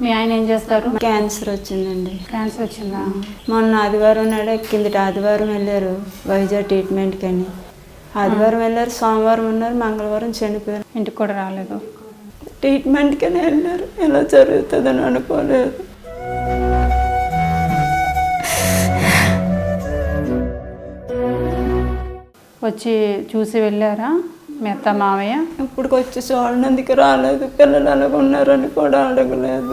మీ ఆయన ఏం చేస్తారు? క్యాన్సర్ వచ్చిందండి. క్యాన్సర్ వచ్చిందా? మొన్న ఆదివారం నాడే కిందటి ఆదివారం వెళ్ళారు వైజాగ్ ట్రీట్మెంట్కి అని. ఆదివారం వెళ్ళారు సోమవారం ఉన్నారు మంగళవారం చనిపోయారు. ఇంటికి కూడా రాలేదు. ట్రీట్మెంట్కి వెళ్ళారు. ఎలా జరుగుతుందని అనుకోలేదు. వచ్చి చూసి వెళ్ళారా? మీ అత్త మామయ్య? ఇప్పుడు వచ్చి చూడనందుకు రాలేదు? పిల్లలు అలాగ ఉన్నారని కూడా అడగలేదు.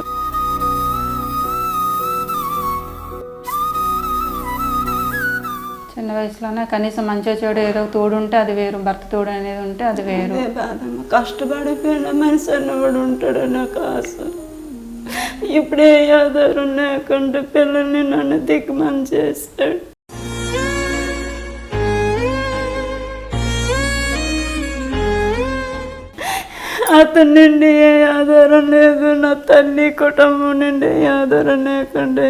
చిన్న వయసులోనే కనీసం మంచిగా చెడు ఏదో తోడు ఉంటే అది వేరు భర్త తోడు అనేది ఉంటే అది వేరు. కష్టపడిపోయిన మనిషి అన్నవాడు ఉంటాడు నాకు ఆశ. ఇప్పుడే ఆధారం లేకుండా పిల్లల్ని నన్ను దిక్కుమని చేస్తాడు అతని నుండి ఏ ఆధారం లేదు. నా తల్లి కుటుంబం నుండి ఏ ఆధారం లేకుండా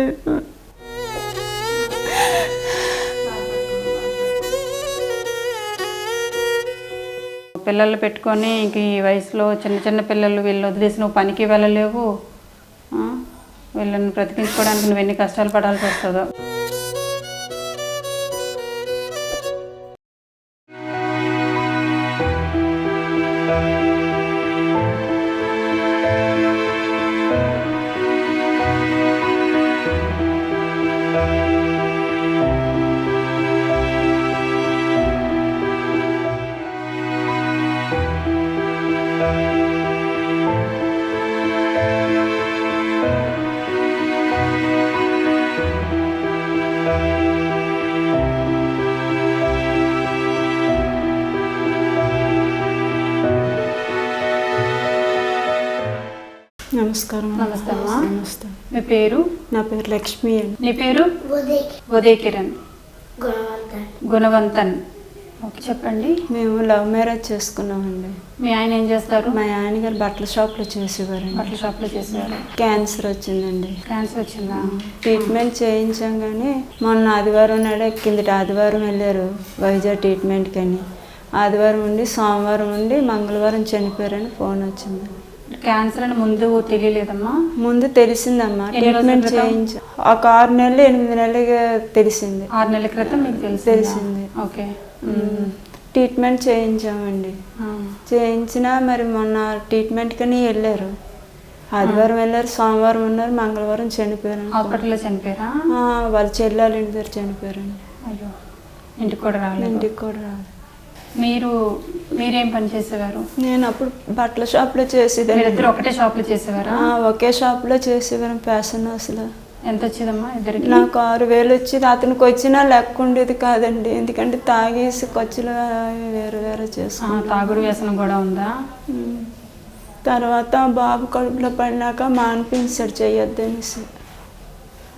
పిల్లలు పెట్టుకొని ఇంక ఈ వయసులో చిన్న చిన్న పిల్లలు వీళ్ళు వదిలేసి నువ్వు పనికి వెళ్ళలేవు. వీళ్ళని బ్రతికించుకోవడానికి నువ్వు ఎన్ని కష్టాలు పడాల్సి వస్తుందో. నమస్కారం. నమస్తే అమ్మా. నమస్తే. మీ పేరు? నా పేరు లక్ష్మి అండి. నీ పేరు? ఉదయ్. కిరణ్. గుణవంతన్. ఓకే చెప్పండి. మేము లవ్ మ్యారేజ్ చేసుకున్నామండి. మీ ఆయన ఏం చేస్తారు? మా ఆయన గారు బట్టల షాప్లో చేసేవారండి. బట్టల షాప్లో చేసేవారు. క్యాన్సర్ వచ్చిందండి. క్యాన్సర్ వచ్చిందా? ట్రీట్మెంట్ చేయించాం కానీ మొన్న ఆదివారం నాడే కిందటి ఆదివారం వెళ్ళారు వైజాగ్ ట్రీట్మెంట్కి అని ఆదివారం ఉండి సోమవారం ఉండి మంగళవారం చనిపోయారని ఫోన్ వచ్చింది. క్యాన్సర్ అని ముందు తెలియలేదమ్మా. ముందు తెలిసిందమ్మా. ట్రీట్మెంట్? చేయించా. ఒక ఆరు నెలలు ఎనిమిది నెలలుగా తెలిసింది. ఆరు నెలల క్రితం మీకు తెలిసిందా? తెలిసింది. ఓకే. ట్రీట్మెంట్ చేయించామండి. చేయించినా మరి మొన్న ట్రీట్మెంట్ కని వెళ్ళారు. ఆదివారం వెళ్ళారు సోమవారం ఉన్నారు మంగళవారం చనిపోయారు హాస్పిటల్లో చనిపోయారా? వాళ్ళ చెల్లెల ఇంటి దగ్గర చనిపోయారండి. అయ్యో. ఇంటికి కూడా రాలేదు? ఇంటికి కూడా రాదు మీరు మీరేం పని చేసేవారు? నేను అప్పుడు బట్టల షాప్లో చేసేదాన్ని. మీరిద్దరు ఒకటే షాప్లో చేసేవారా? ఆ, ఒకే షాప్లో చేసేవారు ఫ్యాషన్ హౌస్లో ఎంత వచ్చేదమ్మా ఇద్దరికి? నాకు ఆరు వేలు వచ్చేది అతనికి వచ్చినా లెక్క ఉండేది కాదండి. ఎందుకంటే తాగేసి ఖర్చులు వేరు వేరే ఆ, చేసుకున్నాం తాగుడు వ్యసనం కూడా ఉందా. తర్వాత బాబు కడుపులో పడినాక మానిపించాడు చేయొద్దనేసి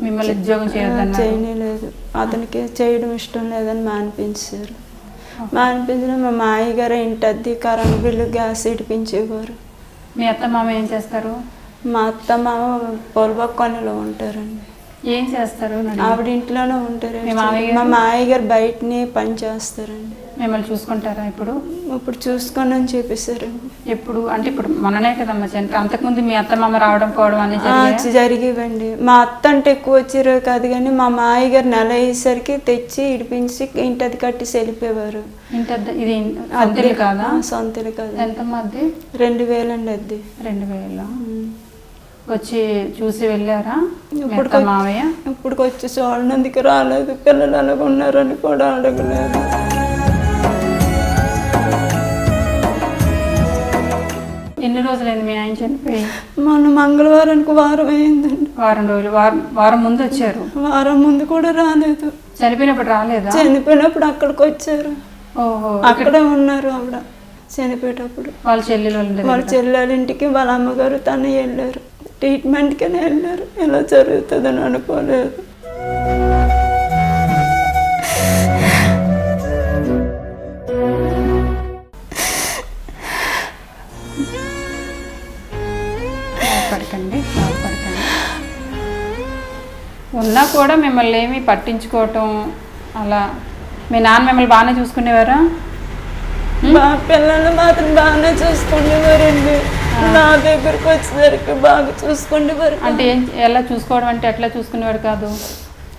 మిమ్మల్ని ఉద్యోగం చేయొద్దన్నారు. చేయలేదు అతనికి చేయడం ఇష్టం లేదని మానిపించారు మానిపించిన మా మాయ గారు ఇంటి అద్దె కరెంట్ బిల్లు గ్యాస్ ఇడిపించేవారు. మీ అత్త మామ ఏం చేస్తారు? మా అత్త మామ పొలబొక్కనిలో ఉంటారండి. ఏం చేస్తారు. ఆవిడ ఇంట్లోనే ఉంటారు మీ మామయ్య గారు? బయటనే పని చేస్తారండి. మిమ్మల్ని చూసుకుంటారా ఇప్పుడు? ఇప్పుడు చూసుకోండి అని చెప్పేశారండి ఎప్పుడు? అంటే ఇప్పుడు మొన్ననే కదమ్మా చనిపోయి అంతకుముందు మీ అత్త మామ రావడం పోవడం జరిగాయా? జరిగేవండి. మా అత్త అంటే ఎక్కువ వచ్చారు కాదు కానీ మా మాయ గారు నెల అయ్యేసరికి తెచ్చి ఇడిపించి ఇంటి అది కట్టేసి వెళ్ళిపోయేవారు. అద్దె ఇది అద్దెలు కాదా? సొంతలు కాదు ఎంతమ్మా అద్దె? రెండు వేలండి అది రెండు వేల? వచ్చి చూసి వెళ్ళారా? ఇప్పుడు మావయ్య? ఇప్పుడు వచ్చి చూడనందుకు రాలేదు? పిల్లలు అలాగ ఉన్నారని కూడా అడగలేదు. ఎన్ని రోజులైంది మీ ఆయన చనిపోయి? మొన్న మంగళవారానికి వారం అయిందండి. వారం రోజులు వారం వారం ముందు వచ్చారు? వారం ముందు కూడా రాలేదు. చనిపోయినప్పుడు రాలేదా? చనిపోయినప్పుడు అక్కడికి వచ్చారు. ఓహో అక్కడే ఉన్నారు ఆవిడ. చనిపోయేటప్పుడు. వాళ్ళ చెల్లెలు వాళ్ళ చెల్లెల ఇంటికి వాళ్ళ అమ్మగారు తను వెళ్ళారు. ట్రీట్మెంట్కనే వెళ్ళారు. ఎలా జరుగుతుందని అనుకోలేదు. బాధపడకండి బాధపడకండి ఉన్నా కూడా మిమ్మల్ని ఏమీ పట్టించుకోవటం అలా. మీ నాన్న మిమ్మల్ని బాగానే చూసుకునేవారా? మా పిల్లలు మాత్రం బాగానే చూసుకునేవారండి. నా దగ్గరకు వచ్చేసరికి బాగా చూసుకునేవారు అంటే ఎలా చూసుకోవడం అంటే ఎట్లా చూసుకునేవాడు కాదు?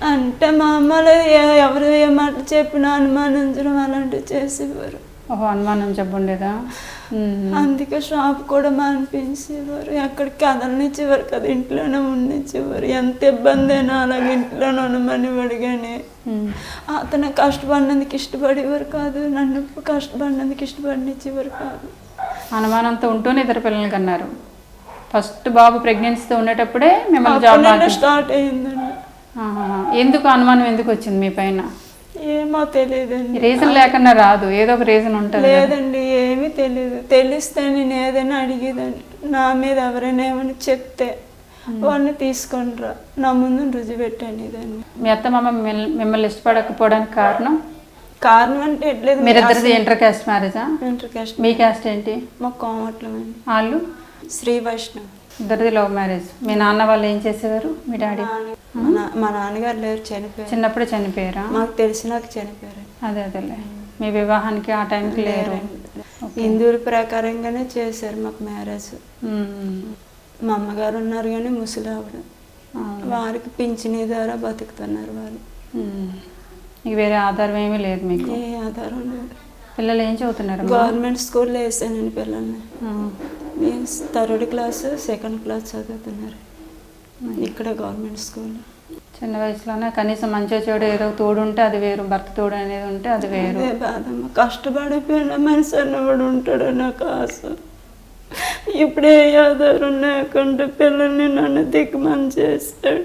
అంటే మా అమ్మలో ఎవరు ఏ మాట చెప్పినా అనుమానించడం అలాంటివి చేసేవారు. ఓహో అనుమానం చెప్పుండేదా? ఉమ్. అందుకే షాప్ కూడా మానిపించేవారు. ఎక్కడికి కదలనిచ్చేవారు కదా ఇంట్లోనే ఉండనిచ్చేవారు. ఎంత ఇబ్బంది అయినా అలాగే ఇంట్లోనే ఉండమనేవాడు కానీ ఉమ్. అతను కష్టపడినందుకు ఇష్టపడేవారు కాదు నన్ను కష్టపడినందుకు ఇష్టపడినిచ్చేవారు కాదు. అనుమానంతో ఉంటూనే ఇద్దరు పిల్లలు కన్నారు. ఫస్ట్ బాబు ప్రెగ్నెన్సీతో ఉండేటప్పుడే మిమ్మల్ని జాబ్ స్టార్ట్ అయ్యిందండి. ఎందుకు అనుమానం ఎందుకు వచ్చింది మీ పైన? ఏమో తెలియదండి. రీజన్ లేకుండా రాదు. ఏదో ఒక రీజన్ ఉంటుంది. లేదండి ఏమీ తెలియదు. తెలిస్తే నేను ఏదైనా అడిగేదాన్ని. నా మీద ఎవరైనా ఏమైనా చెప్తే వాళ్ళని తీసుకొని నా ముందు రుజువు పెట్టనేదాన్ని మీ అత్త మామ మిమ్మల్ని- మిమ్మల్ని ఇష్టపడకపోవడానికి కారణం? కారణం అంటే ఎట్లేదు మీరిద్దరిది ఇంటర్ కాస్ట్ మ్యారేజా ఇంటర్ కాస్ట్ మీ కాస్ట్ ఏంటి? మా కోమట్లమండి వాళ్ళు? శ్రీ వైష్ణవ్. ఇద్దరిది లవ్ మ్యారేజ్ మీ నాన్న వాళ్ళు ఏం చేసేవారు? మీ డాడీ? మా నాన్నగారు లేరు చనిపోయారు. చిన్నప్పుడే చనిపోయారా? మాకు తెలిసినాక చనిపోయారు. అదే అదేలే. మీ వివాహానికి ఆ టైంకి లేరు. హిందువుల ప్రకారంగానే చేశారు మాకు మ్యారేజ్. మా అమ్మగారు ఉన్నారు కానీ ముసలి అవును. వారికి పింఛనీ ద్వారా బతుకుతున్నారు వాళ్ళు. ఉమ్. ఇక వేరే ఆధారం ఏమీ లేదు మీకు. ఏ ఆధారం లేదు. పిల్లలు ఏం చదువుతున్నారు గవర్నమెంట్ స్కూల్లో వేసానండి పిల్లల్ని. నేను థర్డ్ క్లాస్ సెకండ్ క్లాస్ చదువుతున్నారు. ఇక్కడ గవర్నమెంట్ స్కూల్ చిన్న వయసులోనే కనీసం మంచిగా చెడు ఏదో తోడు ఉంటే అది వేరు భర్త తోడు అనేది ఉంటే అది వేరు. బాధమ్మ కష్టపడిపోయిన మనిషి అన్నవాడు ఉంటాడు నాకు ఆశ ఇప్పుడే ఆధారం లేకుండా పిల్లల్ని నన్ను దిక్కుమని చేస్తాడు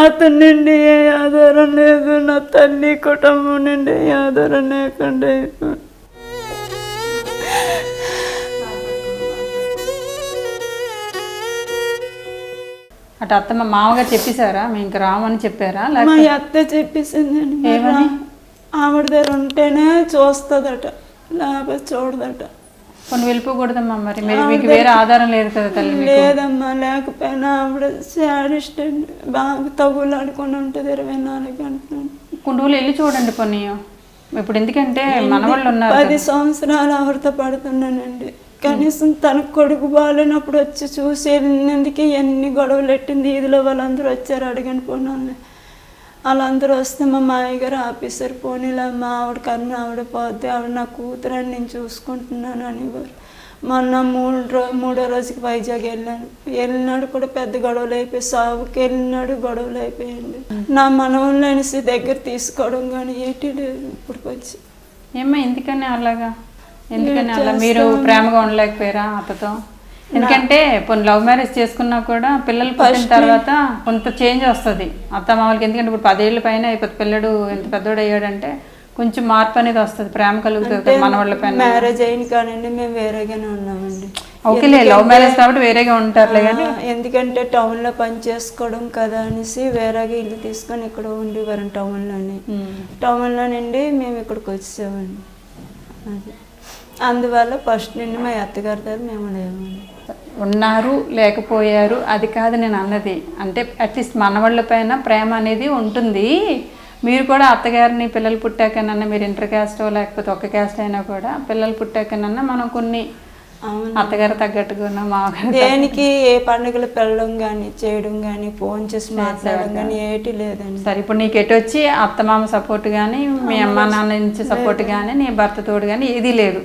అతని నుండి ఏ ఆధారం లేదు నా తల్లి కుటుంబం నుండి ఏ ఆధారం లేకుండా. అటు అత్తమ్మ మామగా చెప్పేశారా మేము ఇంక రామని చెప్పారా మా లేకపోతే అత్త చెప్పేసిందండి ఏమని? ఆవిడ దగ్గర ఉంటేనే చూస్తుందట లేకపోతే చూడదట కొన్ని వెళ్ళిపోకూడదమ్మా మరి? మీరు మీకు వేరే ఆధారం లేదు కదా తల్లి లేదమ్మా లేకపోయినా ఆవిడ శాడిస్ట్ అండి బాగా తగులాడుకొని ఉంటుంది ఇరవై నాలుగు గంటలు. కొన్ని రోజులు వెళ్ళి చూడండి కొన్ని ఇప్పుడు ఎందుకంటే మనవాళ్ళు ఉన్నారు పది సంవత్సరాలు ఆవిడతో పడుతున్నానండి. కనీసం తన కొడుకు బాగాలేనప్పుడు వచ్చి చూసి వెళ్ళినందుకు ఎన్ని గొడవలు పెట్టింది? ఈదిలో వాళ్ళందరూ వచ్చారు అడగని పోనీ వాళ్ళందరూ వస్తే మా మాయ గారు ఆఫీసర్ పోనీలా మా ఆవిడ కన్నా ఆవిడ పోతే ఆవిడ నా కూతురని నేను చూసుకుంటున్నాను అనేవారు. మొన్న మూడు రో మూడో రోజుకి వైజాగ్ వెళ్ళాను. వెళ్ళినాడు కూడా పెద్ద గొడవలు అయిపోయి సాగుకి వెళ్ళినాడు గొడవలు అయిపోయింది నా మనవల్ని అనేసి దగ్గర తీసుకోవడం కానీ ఏటి లేదు ఇప్పుడు వచ్చి. ఏమ్మా ఎందుకని అలాగా? ఎందుకని అలా మీరు ప్రేమగా ఉండలేకపోయారా అత్తతో? ఎందుకంటే కొన్ని లవ్ మ్యారేజ్ చేసుకున్నా కూడా పిల్లలు పుట్టిన తర్వాత కొంత చేంజ్ వస్తుంది. అత్త మామూలుకి ఎందుకంటే ఇప్పుడు పదేళ్ళ పైన ఇప్పుడు పిల్లడు ఎంత పెద్దోడు అయ్యాడంటే కొంచెం మార్పు అనేది వస్తుంది ప్రేమ కలుగుతుంది కదా మనవాళ్ళ పైన. మ్యారేజ్ అయిన కానండి మేము వేరేగానే ఉన్నామండి. ఓకేలే లవ్ మ్యారేజ్ కాబట్టి వేరేగా ఉంటారులే కానీ. ఎందుకంటే టౌన్లో పని చేసుకోవడం కదా అనేసి వేరేగా ఇల్లు తీసుకొని ఇక్కడ ఉండేవారు టౌన్లోనే. టౌన్లో నుండి మేము ఇక్కడికి వచ్చేసామండి. అది. అందువల్ల ఫస్ట్ నుండి మా అత్తగారి దగ్గర మేము లేమండి ఉన్నారు లేకపోయారు అది కాదు నేను అన్నది. అంటే అట్లీస్ట్ మనవాళ్ళ పైన ప్రేమ అనేది ఉంటుంది. మీరు కూడా అత్తగారిని పిల్లలు పుట్టాకనన్నా మీరు ఇంటర్ క్యాస్టో లేకపోతే ఒక క్యాస్ట్ అయినా కూడా పిల్లలు పుట్టాకనన్నా మనం కొన్ని అత్తగారు తగ్గట్టుగా మామగారు దేనికి ఏ పండుగలు పెళ్ళడం కానీ చేయడం కానీ ఫోన్ చేసి మాట్లాడడం కానీ ఏటి లేదండి. సరే ఇప్పుడు నీకు ఎటు వచ్చి అత్తమామ సపోర్ట్ కానీ మీ అమ్మ నాన్న నుంచి సపోర్ట్ కానీ నీ భర్త తోడు కానీ ఏదీ లేదు.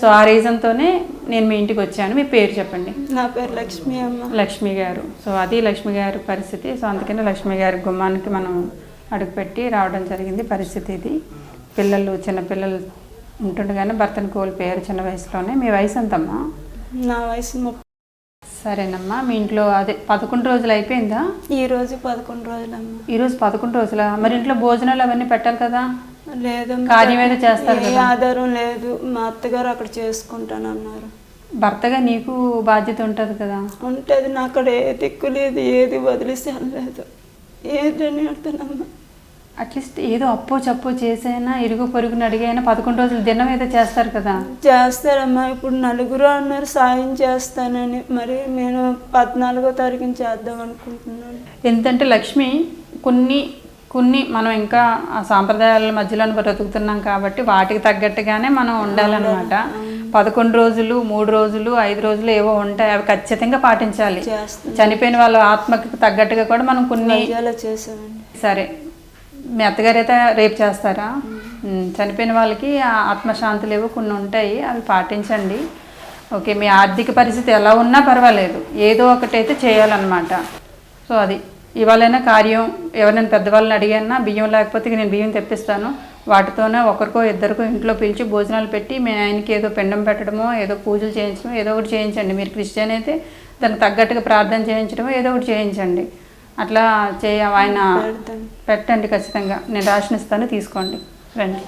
సో ఆ రీజన్తోనే నేను మీ ఇంటికి వచ్చాను. మీ పేరు చెప్పండి. నా పేరు లక్ష్మి అమ్మ. లక్ష్మి గారు. సో అది లక్ష్మి గారి పరిస్థితి. సో అందుకని లక్ష్మి గారి గుమ్మానికి మనం అడుగుపెట్టి రావడం జరిగింది పరిస్థితి ఇది. పిల్లలు చిన్న పిల్లలు ఉంటుండగానే భర్తను కోల్పోయారు చిన్న వయసులోనే. మీ వయసు ఎంతమ్మా నా వయసు ముప్పై. సరేనమ్మా మీ ఇంట్లో అదే పదకొండు రోజులు అయిపోయిందా? ఈ రోజు పదకొండు రోజులమ్మ. ఈరోజు పదకొండు రోజుల? మరి ఇంట్లో భోజనాలు అవన్నీ పెట్టాలి కదా? లేదమ్మా కార్యం ఏదో చేస్తారు ఏ ఆధారం లేదు. మా అత్తగారు అక్కడ చేసుకుంటానన్నారు. భర్తగా నీకు బాధ్యత ఉంటుంది కదా? ఉంటుంది. నా అక్కడ ఏ దిక్కు లేదు ఏది వదిలేసి అనలేదు ఏదని అడుగుతానమ్మా అట్లీస్ట్ ఏదో అప్పో చప్పో చేసైనా ఇరుగు పొరుగుని అడిగైనా పదకొండు రోజులు దినం ఏదో చేస్తారు కదా. చేస్తారమ్మా ఇప్పుడు నలుగురు అన్నారు సాయం చేస్తానని. మరి నేను పద్నాలుగో తారీఖున చేద్దాం అనుకుంటున్నాను. ఎంతంటే లక్ష్మి కొన్ని కొన్ని మనం ఇంకా ఆ సాంప్రదాయాల మధ్యలో బ్రతుకుతున్నాం కాబట్టి వాటికి తగ్గట్టుగానే మనం ఉండాలన్నమాట. పదకొండు రోజులు మూడు రోజులు ఐదు రోజులు ఏవో ఉంటాయి అవి ఖచ్చితంగా పాటించాలి. చనిపోయిన వాళ్ళ ఆత్మకి తగ్గట్టుగా కూడా మనం కొన్ని సరే. మీ అత్తగారు అయితే రేపు చేస్తారా? చనిపోయిన వాళ్ళకి ఆత్మశాంతులు ఏవో కొన్ని ఉంటాయి అవి పాటించండి. ఓకే మీ ఆర్థిక పరిస్థితి ఎలా ఉన్నా పర్వాలేదు. ఏదో ఒకటైతే చేయాలన్నమాట. సో అది. ఇవాళైనా కార్యం ఎవరైనా పెద్దవాళ్ళని అడిగానా బియ్యం లేకపోతే ఇక నేను బియ్యం తెప్పిస్తాను. వాటితోనే ఒకరికో ఇద్దరికో ఇంట్లో పిలిచి భోజనాలు పెట్టి మీ ఆయనకి ఏదో పిండం పెట్టడమో ఏదో పూజలు చేయించడమో ఏదో ఒకటి చేయించండి. మీరు క్రిస్టియన్ అయితే దానికి తగ్గట్టుగా ప్రార్థన చేయించడమో ఏదో ఒకటి చేయించండి. అట్లా చేయ ఆయన పెట్టండి ఖచ్చితంగా. నేను రాసిన ఇస్తాను తీసుకోండి. రండి.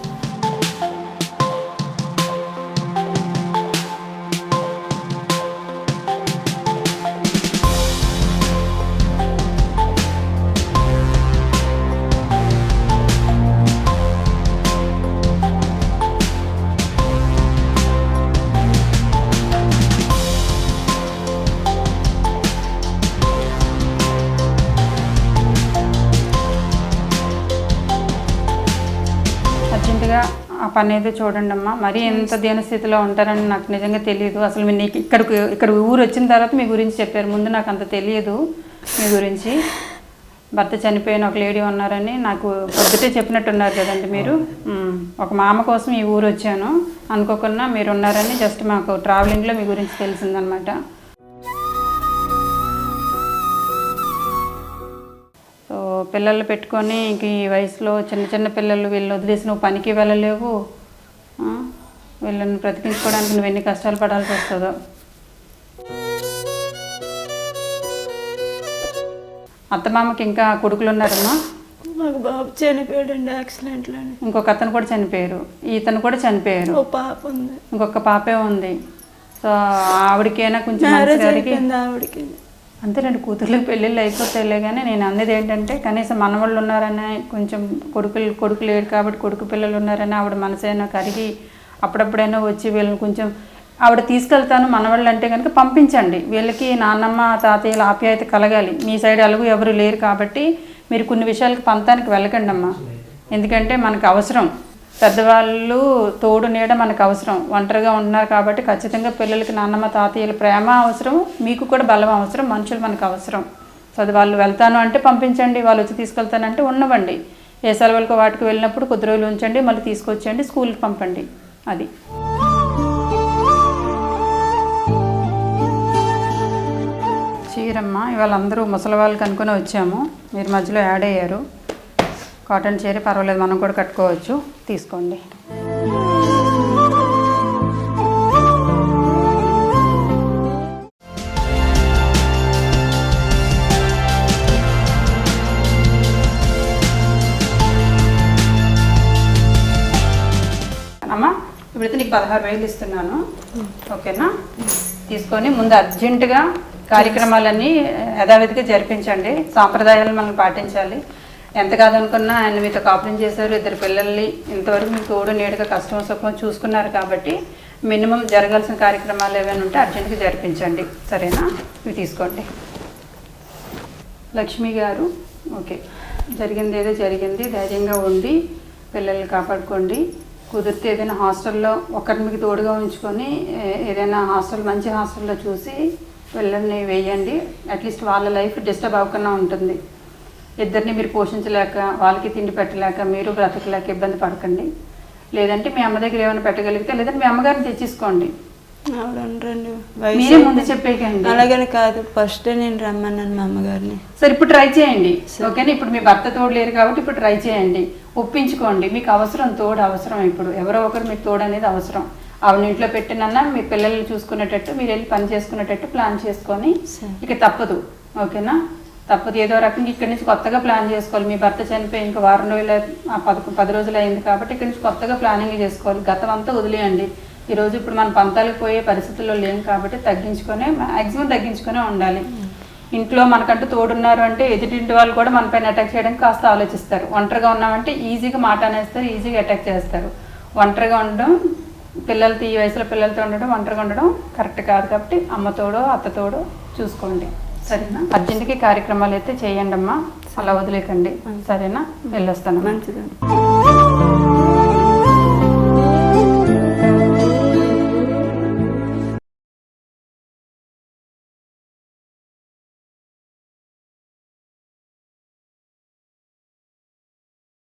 పని అయితే చూడండి అమ్మా మరీ ఎంత దీన స్థితిలో ఉంటారని నాకు నిజంగా తెలియదు. అసలు మీరు నీకు ఇక్కడికి ఇక్కడ ఊరు వచ్చిన తర్వాత మీ గురించి చెప్పారు. ముందు నాకు అంత తెలియదు మీ గురించి. భర్త చనిపోయిన ఒక లేడీ ఉన్నారని నాకు పొద్దుటే చెప్పినట్టున్నారు కదండి మీరు. ఒక మామ కోసం ఈ ఊరు వచ్చాను. అనుకోకుండా మీరు ఉన్నారని జస్ట్ మాకు ట్రావెలింగ్లో మీ గురించి తెలిసిందనమాట. పిల్లలు పెట్టుకొని ఇంక ఈ వయసులో చిన్న చిన్న పిల్లలు వీళ్ళు వదిలేసి నువ్వు పనికి వెళ్ళలేవు? వీళ్ళని బ్రతికించుకోవడానికి నువ్వు ఎన్ని కష్టాలు పడాల్సి వస్తుందో. అత్తమామకి ఇంకా కొడుకులు ఉన్నారమ్మా? మాకు బాబు చనిపోయాడండి యాక్సిడెంట్లోని ఇంకొక అతను కూడా చనిపోయారు. ఈతను కూడా చనిపోయారు. పాప ఉంది. ఇంకొక పాపే ఉంది. సో ఆవిడకైనా కొంచెం మ్యారేజ్ ఆవిడకి. అంతే రెండు కూతుర్లకు పెళ్ళిళ్ళు అయిపోతాయిలే కానీ నేను అన్నది ఏంటంటే కనీసం మనవాళ్ళు ఉన్నారని కొంచెం కొడుకులు కొడుకు లేడు కాబట్టి కొడుకు పిల్లలు ఉన్నారని ఆవిడ మనసైనా కరిగి అప్పుడప్పుడైనా వచ్చి వీళ్ళని కొంచెం ఆవిడ తీసుకెళ్తాను మనవాళ్ళు అంటే కనుక పంపించండి. వీళ్ళకి నాన్నమ్మ తాతయ్యల ఆప్యాయత కలగాలి. మీ సైడ్ అలుగు ఎవరు లేరు కాబట్టి మీరు కొన్ని విషయాలకు పంతానికి వెళ్ళకండి అమ్మా ఎందుకంటే మనకు అవసరం. పెద్దవాళ్ళు తోడు నీడ మనకు అవసరం. ఒంటరిగా ఉన్నారు కాబట్టి ఖచ్చితంగా పిల్లలకి నాన్నమ్మ తాతయ్యల ప్రేమ అవసరం. మీకు కూడా బలం అవసరం. మనుషులు మనకు అవసరం. సో అది వాళ్ళు వెళ్తాను అంటే పంపించండి. వాళ్ళు వచ్చి తీసుకెళ్తానంటే ఉండవండి. ఏ సెలవులకు వాటికి వెళ్ళినప్పుడు కొద్ది రోజులు ఉంచండి. మళ్ళీ తీసుకొచ్చండి స్కూల్కి పంపండి. అది. చీరమ్మ ఇవాళ అందరూ ముసలి వాళ్ళకి అనుకుని వచ్చాము. మీరు మధ్యలో యాడ్ అయ్యారు. కాటన్ చీర పర్వాలేదు మనం కూడా కట్టుకోవచ్చు. తీసుకోండి. అమ్మా ఇప్పుడైతే నీకు పదహారు వేలు ఇస్తున్నాను. ఓకేనా? తీసుకొని ముందు అర్జెంటుగా కార్యక్రమాలన్నీ యథావిధిగా జరిపించండి. సాంప్రదాయాలు మనం పాటించాలి. ఎంత కాదనుకున్నా ఆయన మీతో కాపురం చేశారు ఇద్దరు పిల్లల్ని ఇంతవరకు మీకు తోడు నేడుగా కష్టం సుఖం చూసుకున్నారు కాబట్టి మినిమం జరగాల్సిన కార్యక్రమాలు ఏమైనా ఉంటే అర్జెంటుగా జరిపించండి. సరేనా? ఇవి తీసుకోండి. లక్ష్మి గారు ఓకే. జరిగింది ఏదో జరిగింది ధైర్యంగా ఉండి పిల్లల్ని కాపాడుకోండి. కుదిరితే ఏదైనా హాస్టల్లో ఒకరి మీకు తోడుగా ఉంచుకొని ఏదైనా హాస్టల్ మంచి హాస్టల్లో చూసి పిల్లల్ని వేయండి. అట్లీస్ట్ వాళ్ళ లైఫ్ డిస్టర్బ్ అవ్వకుండా ఉంటుంది. ఇద్దరిని మీరు పోషించలేక వాళ్ళకి తిండి పెట్టలేక మీరు బ్రతకలేక ఇబ్బంది పడకండి. లేదంటే మీ అమ్మ దగ్గర ఏమైనా పెట్టగలిగితే లేదంటే మీ అమ్మగారిని తెచ్చేసుకోండి. మీరే ముందు చెప్పేకండి. అలాగని కాదు ఫస్ట్ నేను రమ్మన్నాను మా అమ్మగారిని. సరే ఇప్పుడు ట్రై చేయండి. ఓకేనా? ఇప్పుడు మీ భర్త తోడు లేరు కాబట్టి ఇప్పుడు ట్రై చేయండి. ఒప్పించుకోండి. మీకు అవసరం తోడు అవసరం ఇప్పుడు. ఎవరో ఒకరు మీకు తోడు అనేది అవసరం. ఆవిడ ఇంట్లో పెట్టినన్నా మీ పిల్లల్ని చూసుకునేటట్టు మీరు వెళ్ళి పని చేసుకునేటట్టు ప్లాన్ చేసుకొని. ఇక తప్పదు. ఓకేనా? తప్పదు. ఏదో రకంగా ఇక్కడి నుంచి కొత్తగా ప్లాన్ చేసుకోవాలి. మీ భర్త చనిపోయి ఇంకా వారం రోజులు పదకొ పది రోజులు అయింది కాబట్టి ఇక్కడి నుంచి కొత్తగా ప్లానింగ్ చేసుకోవాలి. గతం అంతా వదిలేయండి ఈరోజు ఇప్పుడు మన పంతాలకు పోయే పరిస్థితుల్లో లేం కాబట్టి తగ్గించుకొని మ్యాక్సిమం తగ్గించుకునే ఉండాలి. ఇంట్లో మనకంటూ తోడున్నారు అంటే ఎదుటింటి వాళ్ళు కూడా మనపైన అటాక్ చేయడానికి కాస్త ఆలోచిస్తారు. ఒంటరిగా ఉన్నామంటే ఈజీగా మాట అనేస్తారు ఈజీగా అటాక్ చేస్తారు. ఒంటరిగా ఉండడం పిల్లలతో ఈ వయసులో పిల్లలతో ఉండడం ఒంటరిగా ఉండడం కరెక్ట్ కాదు కాబట్టి అమ్మతోడో అత్తతోడో చూసుకోండి. సరేనా? అర్జెంట్కి కార్యక్రమాలు అయితే చేయండి అమ్మా అలా వదిలేకండి. సరేనా? వెళ్ళొస్తాను. మంచిదండి.